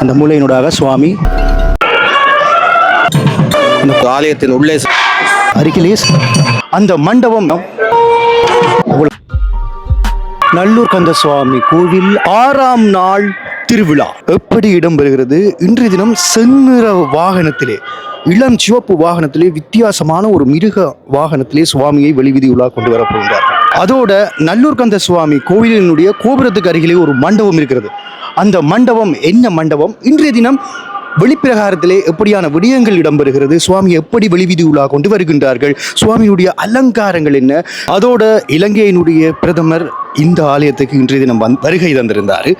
அந்த மூலையினூடாக சுவாமி. இந்த ஆலயத்தின் உள்ளே அருகிலே அந்த மண்டபம் நல்லூர் கந்த சுவாமி கோவில் ஆறாம் நாள் திருவிழா. எப்படி இடம்பெறுகிறது? இன்றைய தினம் செந்நிற வாகனத்திலே இளம் சிவப்பு வாகனத்திலே வித்தியாசமான ஒரு மிருக வாகனத்திலே சுவாமியை வெளிவிதி உலா கொண்டு வரப்போகிறார். அதோட நல்லூர் கந்த சுவாமி கோவிலினுடைய கோபுரத்துக்கு அருகிலே ஒரு மண்டபம் இருக்கிறது. அந்த மண்டபம் என்ன மண்டபம்? இன்றைய தினம் வெளிப்பிரகாரத்திலே எப்படியான விடயங்கள் இடம்பெறுகிறது? சுவாமி எப்படி வெளிவிதி உலா கொண்டு வருகின்றார்கள்? சுவாமியுடைய அலங்காரங்கள் என்ன? அதோட இலங்கையினுடைய பிரதமர் இந்த ஆலயத்துக்கு இன்றைய தினம் வந் வருகை தந்திருந்தார்.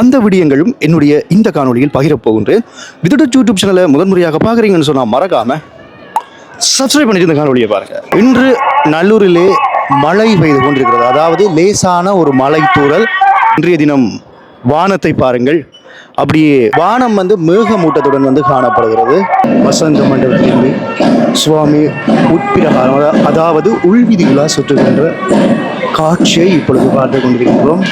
அந்த விடயங்களும் என்னுடைய இந்த காணொலியில் பகிரப் போகின்றேன். யூடியூப் சேனலை முதன்முறையாக பார்க்குறீங்கன்னு சொன்னால் மறக்காமல் சப்ஸ்கிரைப் பண்ணிட்டு இந்த காணொலியை பாருங்கள் இன்று நல்லூரிலே மழை பெய்து கொண்டிருக்கிறது. அதாவது லேசான ஒரு மழை தூறல் இன்றைய தினம் வானத்தை பாருங்கள். அப்படியே வானம் வந்து மேகமூட்டத்துடன் வந்து காணப்படுகிறது. வசந்த மண்டபத்திலிருந்து சுவாமி உட்பிரகாரம் அதாவது உள்விதிகளாக சுற்றுகின்ற காட்சியை இப்பொழுது பார்த்து கொண்டிருக்கிறோம்.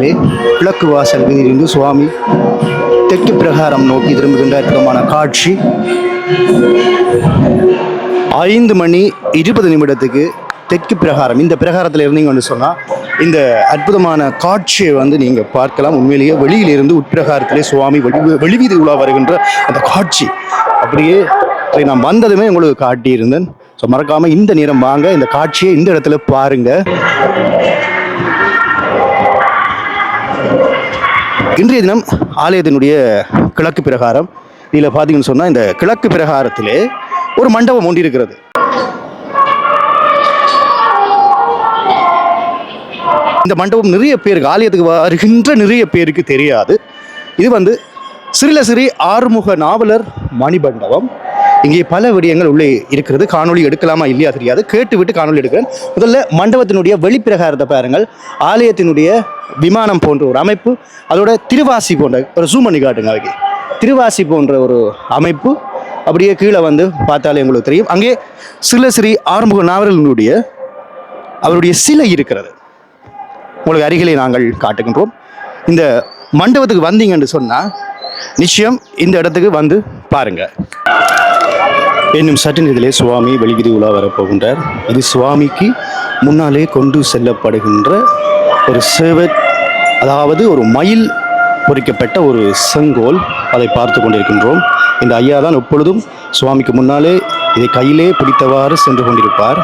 உட்பிரகாரத்திலே கிழக்கு வாசல் வீதியிலிருந்து சுவாமி தெற்கு பிரகாரம் நோக்கி திரும்புகின்ற அற்புதமான காட்சி. ஐந்து மணி இருபது நிமிடத்துக்கு தெற்கு பிரகாரம். இந்த பிரகாரத்தில் இருந்தீங்கன்னு சொன்னால் இந்த அற்புதமான காட்சியை வந்து நீங்கள் பார்க்கலாம். உண்மையிலேயே வெளியிலிருந்து உட்பிரகாரத்திலே சுவாமி வெளி வெளிவீதி உலா வருகின்ற அந்த காட்சி. அப்படியே அதை நான் வந்ததுமே உங்களுக்கு காட்டியிருந்தேன். ஸோ மறக்காமல் இந்த நேரம் வாங்க. இந்த காட்சியை இந்த இடத்துல பாருங்கள் இன்றைய தினம் ஆலயத்தினுடைய கிழக்கு பிரகாரம் இதில் பார்த்தீங்கன்னு சொன்னால் இந்த கிழக்கு பிரகாரத்திலே ஒரு மண்டபம் ஒன்று இருக்கிறது இந்த மண்டபம் நிறைய பேருக்கு ஆலயத்துக்கு வருகின்ற நிறைய பேருக்கு தெரியாது. இது வந்து சிறில சிறி ஆறுமுக நாவலர் மணிமண்டபம். இங்கே பல விடயங்கள் உள்ளே இருக்கிறது. காணொளி எடுக்கலாமா இல்லையா தெரியாது. கேட்டுவிட்டு காணொளி எடுக்கிறேன். முதல்ல மண்டபத்தினுடைய வெளிப்பிரகாரத்தை பாருங்கள். ஆலயத்தினுடைய விமானம் போன்ற ஒரு அமைப்பு அதோட திருவாசி போன்ற ஒரு ஜூம் பண்ணி காட்டுங்க அவைக்கு திருவாசி போன்ற ஒரு அமைப்பு அப்படியே கீழே வந்து பார்த்தாலே உங்களுக்கு தெரியும். அங்கே சில ஸ்ரீ ஆறுமுக நாவலர்களுடைய அவருடைய சிலை இருக்கிறது. உங்களுக்கு அருகிலே நாங்கள் காட்டுகின்றோம். இந்த மண்டபத்துக்கு வந்தீங்கன்னு சொன்னால் நிச்சயம் இந்த இடத்துக்கு வந்து பாருங்கள் இன்னும் சற்று நேரத்திலே சுவாமி வெளிகிரி உலா வரப்போகின்றார். இது சுவாமிக்கு முன்னாலே கொண்டு செல்லப்படுகின்ற ஒரு சேவை அதாவது ஒரு மயில் பொறிக்கப்பட்ட ஒரு செங்கோல் அதை பார்த்து கொண்டிருக்கின்றோம். இந்த ஐயா தான் எப்பொழுதும் சுவாமிக்கு முன்னாலே இதை கையிலே பிடித்தவாறு சென்று கொண்டிருப்பார்.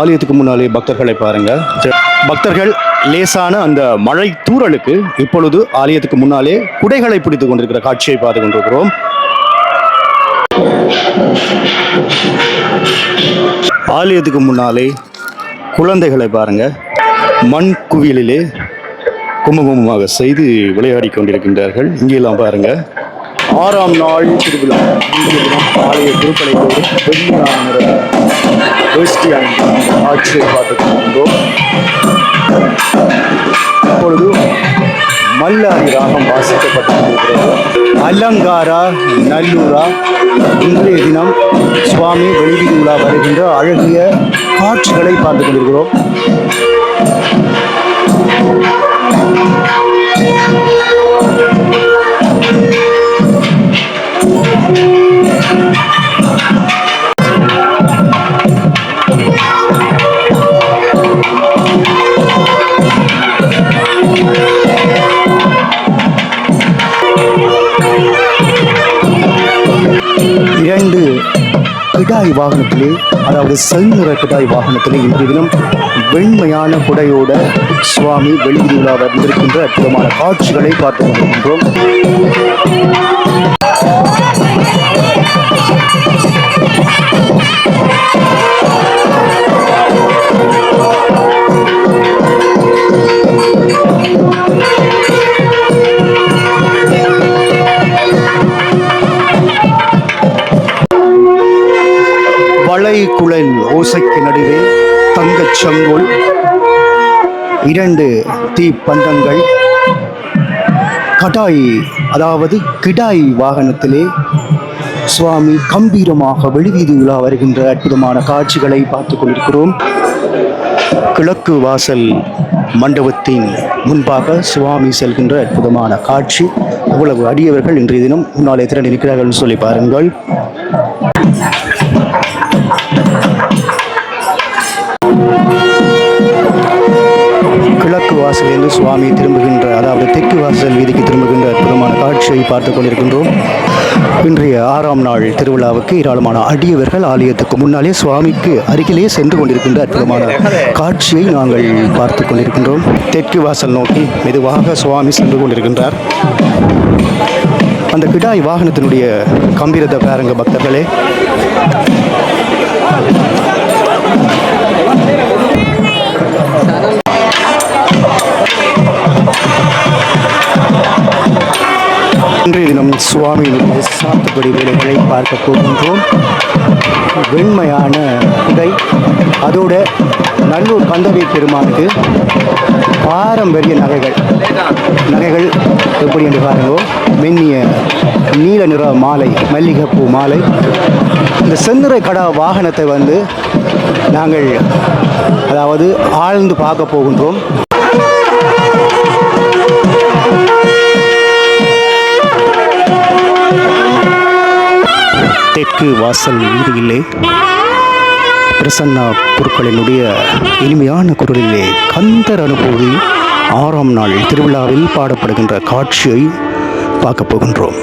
ஆலயத்துக்கு முன்னாலே பக்தர்களை பாருங்கள் பக்தர்கள் லேசான அந்த மழை தூறலுக்கு இப்பொழுது ஆலயத்துக்கு முன்னாலே குடைகளை பிடித்துக் கொண்டிருக்கிற காட்சியை பார்த்து கொண்டிருக்கிறோம். ஆலயத்துக்கு முன்னாலே குழந்தைகளை பாருங்க. மண் குவியலிலே கும்பகுமமாக செய்து விளையாடி கொண்டிருக்கின்றார்கள். இங்கெல்லாம் பாருங்க. ஆறாம் நாள் திருவிழா. ஆலய திருப்பலையோடு வெள்ளியான ஆட்சியை பார்த்துக் கொண்டிருந்தோம். இப்பொழுது மல்லாரி ராகம் வாசிக்கப்பட்டிருக்கிறது. அலங்காரா நல்லூரா? இன்றைய தினம் சுவாமி வெளிவீதி உலா வருகின்ற அழகிய காட்சிகளை பார்த்துக் கொண்டிருக்கிறோம். கிடாய் வாகனத்திலே அதாவது செந்நிற கிடாய் வாகனத்திலே இன்றைய தினம் வெண்மையான குடையோட சுவாமி வெளியில் வந்திருக்கின்ற அற்புதமான காட்சிகளை பார்த்து கொண்டிருக்கின்றோம். ஓசைக்கு நடுவே தங்கச் சங்கோல். இரண்டு தீப்பந்தங்கள். கடாய் அதாவது கிடாய் வாகனத்திலே சுவாமி கம்பீரமாக வெளிவீதி உலா வருகின்ற அற்புதமான காட்சிகளை பார்த்து கொண்டிருக்கிறோம். கிழக்கு வாசல் மண்டபத்தின் முன்பாக சுவாமி செல்கின்ற அற்புதமான காட்சி. அவ்வளவு அடியவர்கள் இன்றைய தினம் முன்னாலே திரண்டு நிற்கிறார்கள் என்று சொல்லி பாருங்கள். பார்த்து கொண்டிருக்கின்றோம். இன்றைய ஆறாம் நாள் திருவிழாவுக்கு ஏராளமான அடியவர்கள் ஆலயத்துக்கு முன்னாலே சுவாமிக்கு அருகிலே சென்று கொண்டிருக்கின்ற அற்புதமான காட்சியை நாங்கள் பார்த்து கொண்டிருக்கின்றோம். தெற்கு வாசல் நோக்கி மெதுவாக சுவாமி சென்று கொண்டிருக்கின்றார். அந்த கிடாய் வாகனத்தினுடைய கம்பீரத்தை பாருங்க பக்தர்களே இன்றைய தினம் சுவாமியினுடைய சாத்துப்படி வேலைகளை பார்க்க போகின்றோம். வெண்மையான இதை அதோட நல்லூர் கந்தவை பெருமானுக்கு பாரம்பரிய நகைகள். நகைகள் எப்படி என்று பாருங்கோ மென்னிய நீல நிற மாலை மல்லிகைப்பூ மாலை. இந்த செந்துறை கடா வாகனத்தை வந்து நாங்கள் அதாவது ஆழ்ந்து பார்க்க போகின்றோம். தெற்கு வாசல் வீதியிலே பிரசன்னா பொருட்களினுடைய இனிமையான குரலிலே கந்தர் அனுபூதி ஆறாம் நாள் திருவிழாவில் பாடப்படுகின்ற காட்சியை பார்க்க போகின்றோம்.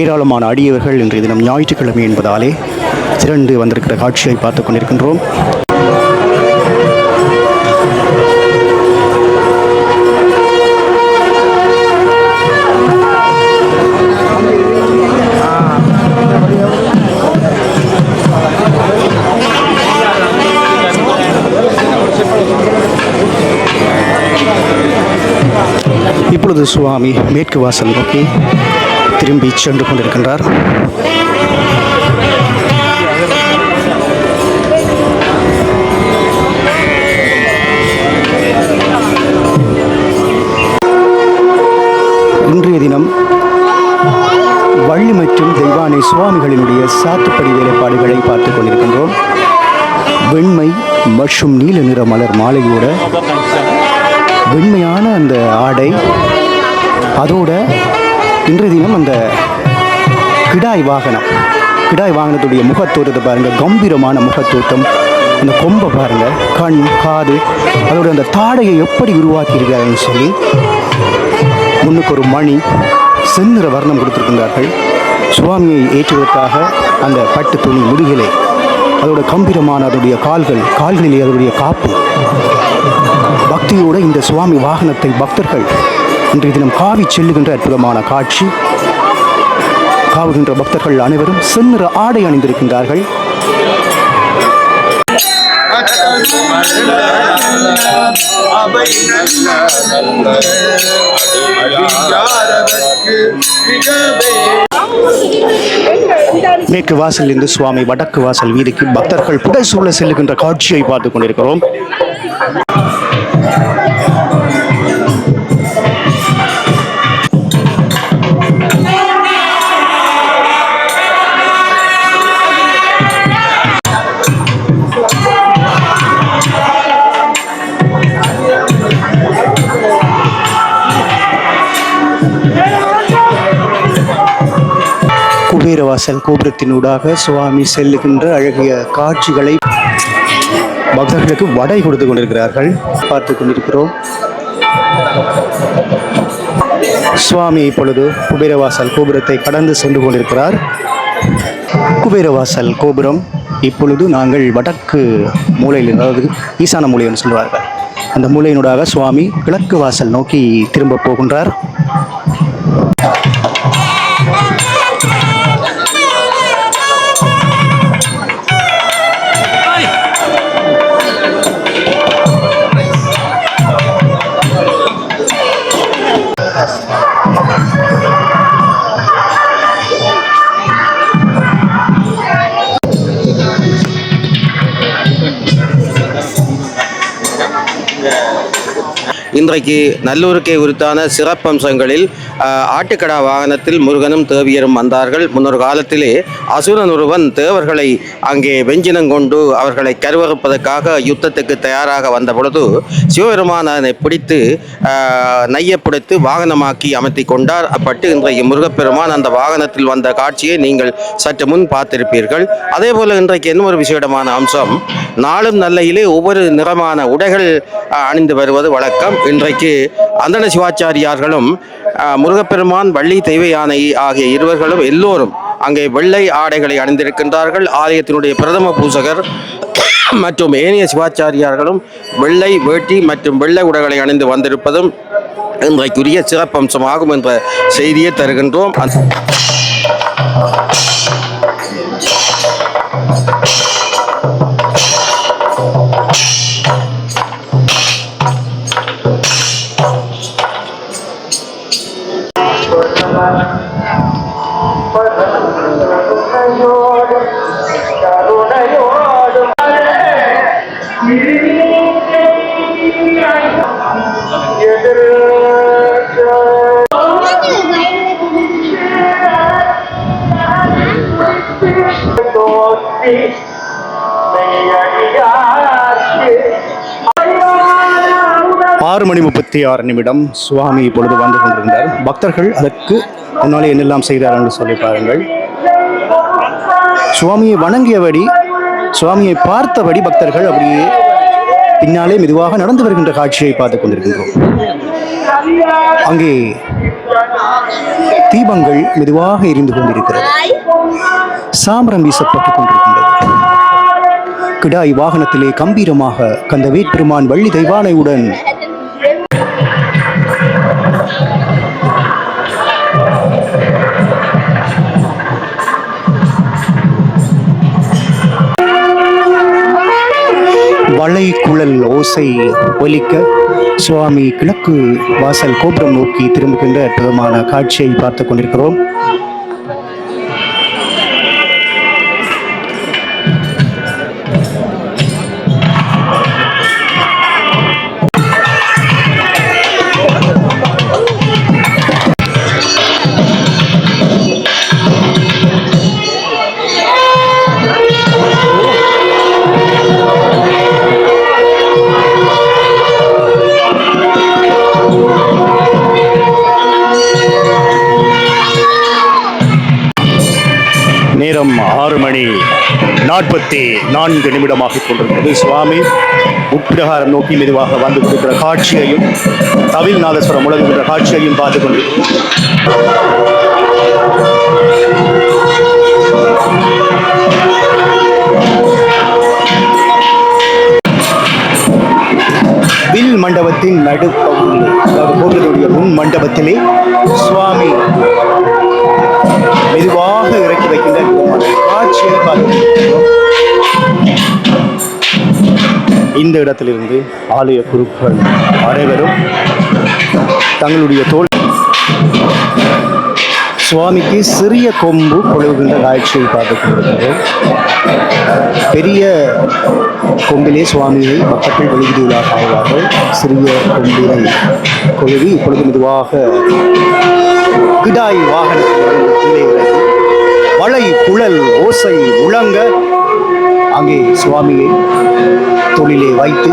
ஏராளமான அடியவர்கள் இன்றைய தினம் ஞாயிற்றுக்கிழமை என்பதாலே திரண்டு வந்திருக்கிற காட்சியை பார்த்து கொண்டிருக்கின்றோம். இப்பொழுது சுவாமி மேற்கு வாசல் நோக்கி திரும்பி சென்று கொண்டிருக்கின்றார். இன்றைய தினம் வள்ளி மற்றும் தெய்வானை சுவாமிகளினுடைய சாத்துப்படி வேலைப்பாடுகளை பார்த்துக் கொண்டிருக்கின்றோம். வெண்மை மற்றும் நீல நிற மலர் மாலையோட வெண்மையான அந்த ஆடை அதோட இன்றைய தினம் அந்த கிடாய் வாகனம் கிடாய் வாகனத்துடைய முகத்தோட்டத்தை பாருங்கள் கம்பீரமான முகத்தோட்டம். அந்த கொம்பை பாருங்கள் கண் காது அதோட அந்த தாடையை எப்படி உருவாக்கியிருக்காருன்னு சொல்லி முன்னுக்கு ஒரு மணி செந்நிற வர்ணம் கொடுத்திருக்கின்றார்கள். சுவாமியை ஏற்றுவதற்காக அந்த பட்டு துணி முதுகிலே அதோட கம்பீரமான அதோடைய கால்கள் கால்களிலே அதோடைய காப்பு. பக்தியோடு இந்த சுவாமி வாகனத்தை பக்தர்கள் இன்றைய தினம் காவி செல்லுகின்ற அற்புதமான காட்சி. காவுகின்ற பக்தர்கள் அனைவரும் செந்நிற ஆடை அணிந்திருக்கின்றார்கள். மேற்கு வாசல் இருந்து சுவாமி வடக்கு வாசல் வீதிக்கு பக்தர்கள் புடைசூழ செல்லுகின்ற காட்சியை பார்த்து கொண்டிருக்கிறோம். வாசல் கோபுரத்தினூடாக சுவாமி செல்லுகின்ற அழகிய காட்சிகளை பக்தர்களுக்கு வடை கொடுத்து கொண்டிருக்கிறார்கள். பார்த்து கொண்டிருக்கிறோம். சுவாமி இப்பொழுது குபேரவாசல் கோபுரத்தை கடந்து சென்று கொண்டிருக்கிறார். குபேரவாசல் கோபுரம் இப்பொழுது நாங்கள் வடக்கு மூலையில் அதாவது ஈசான மூலை என்று சொல்வார்கள். அந்த மூலையினூடாக சுவாமி கிழக்கு வாசல் நோக்கி திரும்ப போகின்றார். இன்றைக்கு நல்லூருக்கே உரித்தான சிறப்பம்சங்களில் ஆட்டுக்கடா வாகனத்தில் முருகனும் தேவியரும் வந்தார்கள். முன்னொரு காலத்திலே அசுரன் ஒருவன் தேவர்களை அங்கே வெஞ்சினங்கொண்டு அவர்களை கருவறுப்பதற்காக யுத்தத்துக்கு தயாராக வந்த பொழுது சிவபெருமான் அதனை பிடித்து நையப்பிடித்து வாகனமாக்கி அமர்த்தி கொண்டார். அப்பட்டு இன்றைக்கு முருகப்பெருமான் அந்த வாகனத்தில் வந்த காட்சியை நீங்கள் சற்று முன் பார்த்திருப்பீர்கள். அதே போல இன்றைக்கு என்ன ஒரு விசேடமான அம்சம். நாளும் நல்லையிலே ஒவ்வொரு நிறமான உடைகள் அணிந்து வருவது வழக்கம். இன்றைக்கு அந்தன சிவாச்சாரியார்களும் முருகப்பெருமான் வள்ளி தெய்வ யானை ஆகிய இருவர்களும் எல்லோரும் அங்கே வெள்ளை ஆடைகளை அணிந்திருக்கின்றார்கள். ஆலயத்தினுடைய பிரதம பூசகர் மற்றும் ஏனைய சிவாச்சாரியார்களும் வெள்ளை வேட்டி மற்றும் வெள்ளை உடைகளை அணிந்து வந்திருப்பதும் இன்றைக்குரிய சிறப்பம்சமாகும் என்ற செய்தியை தருகின்றோம். இருபத்தி ஆறு நிமிடம் சுவாமி இப்பொழுது வந்து கொண்டிருந்தார். பக்தர்கள் அதற்கு முன்னாலே என்னெல்லாம் செய்கிறார் என்று சொல்லி பாருங்கள். சுவாமியை வணங்கியபடி சுவாமியை பார்த்தபடி பக்தர்கள் அப்படியே பின்னாலே மெதுவாக நடந்து வருகின்ற காட்சியை பார்த்துக் கொண்டிருக்கின்றோம். அங்கே தீபங்கள் மெதுவாக எரிந்து கொண்டிருக்கிறது. சாமரம் வீசப்பட்டுக் கொண்டிருக்கின்றது. கிடாய் வாகனத்திலே கம்பீரமாக கந்த வேட்பெருமான் வள்ளி தெய்வானையுடன் வளை குழல் ஓசை ஒலிக்க சுவாமி கிழக்கு வாசல் கோபுரம் நோக்கி திரும்புகின்ற அற்புதமான காட்சியை பார்த்துக் கொண்டிருக்கிறோம். நாற்பத்தி நான்கு நிமிடமாக கொண்டிருக்கிறது. சுவாமி உட்பிரகாரம் நோக்கி மெதுவாக வந்து கொடுக்கிற காட்சியையும் தவில் நாதஸ்வரம் காட்சியையும் பார்த்து கொண்டிருக்கிறோம் வில் மண்டபத்தின் நடுப்பகுதியில் அதாவது கோவிலுடைய முன் மண்டபத்திலே சுவாமி இந்த இடத்திலிருந்து ஆலய குருக்கள் அனைவரும் தங்களுடைய தோல் சுவாமிக்கு சிறிய கொம்பு கொழுவுகின்ற காட்சியை பார்த்துக் கொண்டிருக்கிறோம். பெரிய கொம்பிலே சுவாமியை மக்கள் வெளியிடுவதாக ஆவார்கள் சிறிய கொம்பினை கொழுவி இப்பொழுது மெதுவாக கிடாய் வாகனத்தில் கீழே வளை குழல் ஓசை முழங்க அங்கே சுவாமியை தொழிலே வைத்து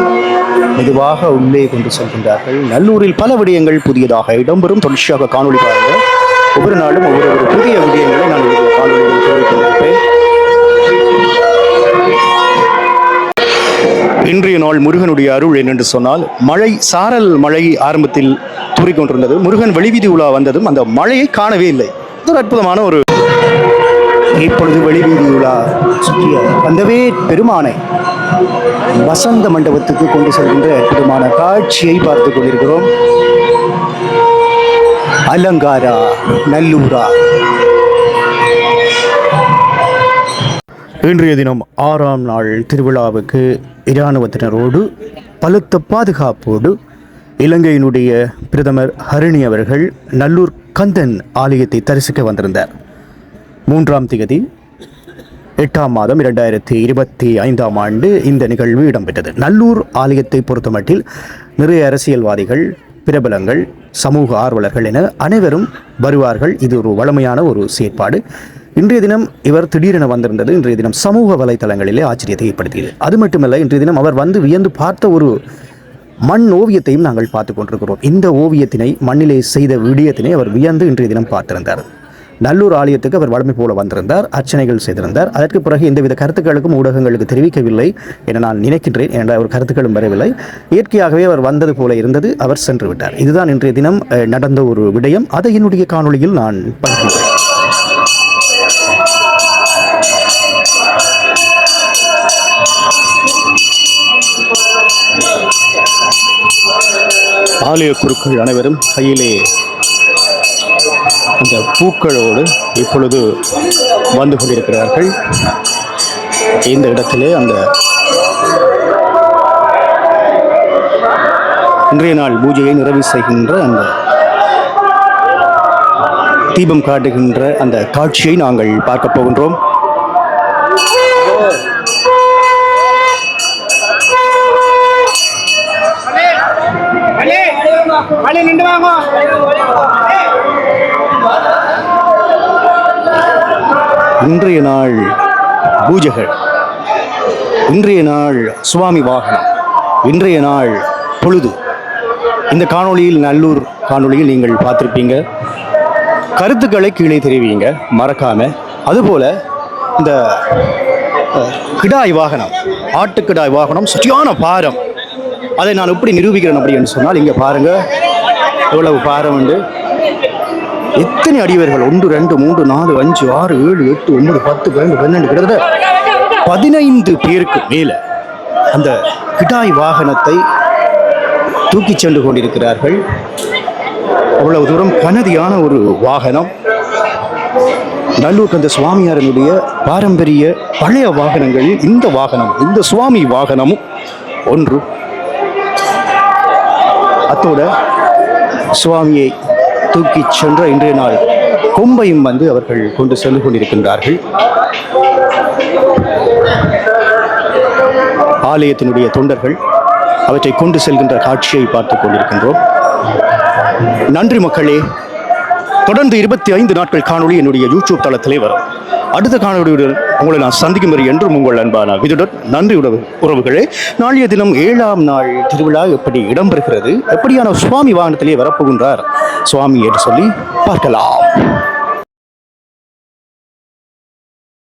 மெதுவாக உள்ளே கொண்டு செல்கின்றார்கள். நல்லூரில் பல விடயங்கள் புதியதாக இடம்பெறும். தொடர்ச்சியாக காணொலி பாருங்கள். ஒவ்வொரு நாளும் ஒவ்வொரு ஒரு புதிய விடயங்களை நான் இந்த காணொலியில் கோரிக்கொண்டிருப்பேன் இன்றைய நாள் முருகனுடைய அருள் என்னென்று சொன்னால் மழை சாரல் மழை ஆரம்பத்தில் தூறிக்கொண்டிருந்தது முருகன் வெளிவீதி உலா வந்ததும் அந்த மழையை காணவே இல்லை. ஒரு அற்புதமான ஒரு இப்பொழுது வெளிவீதி சுற்றிய வந்தவே பெருமானை வசந்த மண்டபத்துக்கு கொண்டு செல்கின்ற அற்புதமான காட்சியை பார்த்துக் கொண்டிருக்கிறோம். அலங்காரா நல்லூரா. இன்றைய தினம் ஆறாம் நாள் திருவிழாவுக்கு இராணுவத்தினரோடு பலத்த பாதுகாப்போடு இலங்கையினுடைய பிரதமர் ஹரிணி அவர்கள் நல்லூர் கந்தன் ஆலயத்தை தரிசிக்க வந்திருந்தார். மூன்றாம் திகதி எட்டாம் மாதம் இரண்டாயிரத்தி இருபத்தி ஐந்தாம் ஆண்டு இந்த நிகழ்வு இடம்பெற்றது. நல்லூர் ஆலயத்தை பொறுத்தமட்டில் நிறைய அரசியல்வாதிகள் பிரபலங்கள் சமூக ஆர்வலர்கள் என அனைவரும் வருவார்கள். இது ஒரு வளமையான ஒரு செயற்பாடு. இன்றைய தினம் இவர் திடீரென வந்திருந்தது இன்றைய தினம் சமூக வலைத்தளங்களிலே ஆச்சரியத்தை ஏற்படுத்தியது. அது மட்டுமல்ல இன்றைய தினம் அவர் வந்து வியந்து பார்த்த ஒரு மண் ஓவியத்தையும் நாங்கள் பார்த்து கொண்டிருக்கிறோம். இந்த ஓவியத்தினை மண்ணிலே செய்த விடயத்தினை அவர் வியந்து இன்றைய தினம் பார்த்திருந்தார். நல்லூர் ஆலயத்துக்கு அவர் வளமை போல வந்திருந்தார் அர்ச்சனைகள் செய்திருந்தார். அதற்கு பிறகு எந்தவித கருத்துக்களுக்கும் ஊடகங்களுக்கு தெரிவிக்கவில்லை என நான் நினைக்கின்றேன் என்ற ஒரு கருத்துக்களும் வரவில்லை. இயற்கையாகவே அவர் வந்தது போல இருந்தது அவர் சென்று விட்டார். இதுதான் இன்றைய தினம் நடந்த ஒரு விடயம். அதை என்னுடைய காணொலியில் நான் பகிர்கின்றேன் ஆலய குருக்கள் அனைவரும் கையிலே இந்த பூக்களோடு இப்பொழுது வந்து கொண்டிருக்கிறார்கள். இந்த இடத்திலே அந்த இன்றைய நாள் பூஜையை நிறைவு செய்கின்ற அந்த தீபம் காட்டுகின்ற அந்த காட்சியை நாங்கள் பார்க்க போகின்றோம். இன்றைய நாள் பூஜைகள். இன்றைய நாள் சுவாமி வாகனம். இன்றைய நாள் பொழுது. இந்த காணொளியில் நல்லூர் காணொளியில் நீங்கள் பார்த்துருப்பீங்க. கருத்துக்களை கீழே தெரிவிங்க மறக்காமல் அதுபோல் இந்த கிடாய் வாகனம் ஆட்டுக்கிடாய் வாகனம் சுற்றியான பாரம். அதை நான் எப்படி நிரூபிக்கிறேன் அப்படின்னு சொன்னால் இங்கே பாருங்கள் எவ்வளவு பாரம் உண்டு? எத்தனை அடியவர்கள் ஒன்று ரெண்டு மூன்று நாலு அஞ்சு ஆறு ஏழு எட்டு ஒன்பது பத்து பன்னெண்டு பன்னெண்டு கிட்டத்தட்ட பதினைந்து பேருக்கு மேலே அந்த கிடாய் வாகனத்தை தூக்கிச் சென்று கொண்டிருக்கிறார்கள். அவ்வளவு தூரம் கனதியான ஒரு வாகனம். நல்லூர் கந்த சுவாமியாரனுடைய பாரம்பரிய பழைய வாகனங்களில் இந்த வாகனம் இந்த சுவாமி வாகனமும் ஒன்று. அத்தோட சுவாமியை தூக்கிச் சென்ற இன்றைய நாள் கொம்பையும் வந்து அவர்கள் கொண்டு சென்று கொண்டிருக்கின்றார்கள். ஆலயத்தினுடைய தொண்டர்கள் அவற்றை கொண்டு செல்கின்ற காட்சியை பார்த்துக் கொண்டிருக்கின்றோம். நன்றி மக்களே தொடர்ந்து இருபத்தி ஐந்து நாட்கள் காணொளி என்னுடைய யூடியூப் தளத்திலே வரும். அடுத்த காணொலியுடன் உங்களை நான் சந்திக்கும் வரை என்றும் உங்கள் அன்பான இதுடன் நன்றி உறவு உறவுகளே. நாளைய தினம் ஏழாம் நாள் திருவிழா எப்படி இடம்பெறுகிறது? எப்படியான சுவாமி வாகனத்திலே வரப்போகின்றார்? சுவாமி என்று சொல்லி பார்க்கலாம்.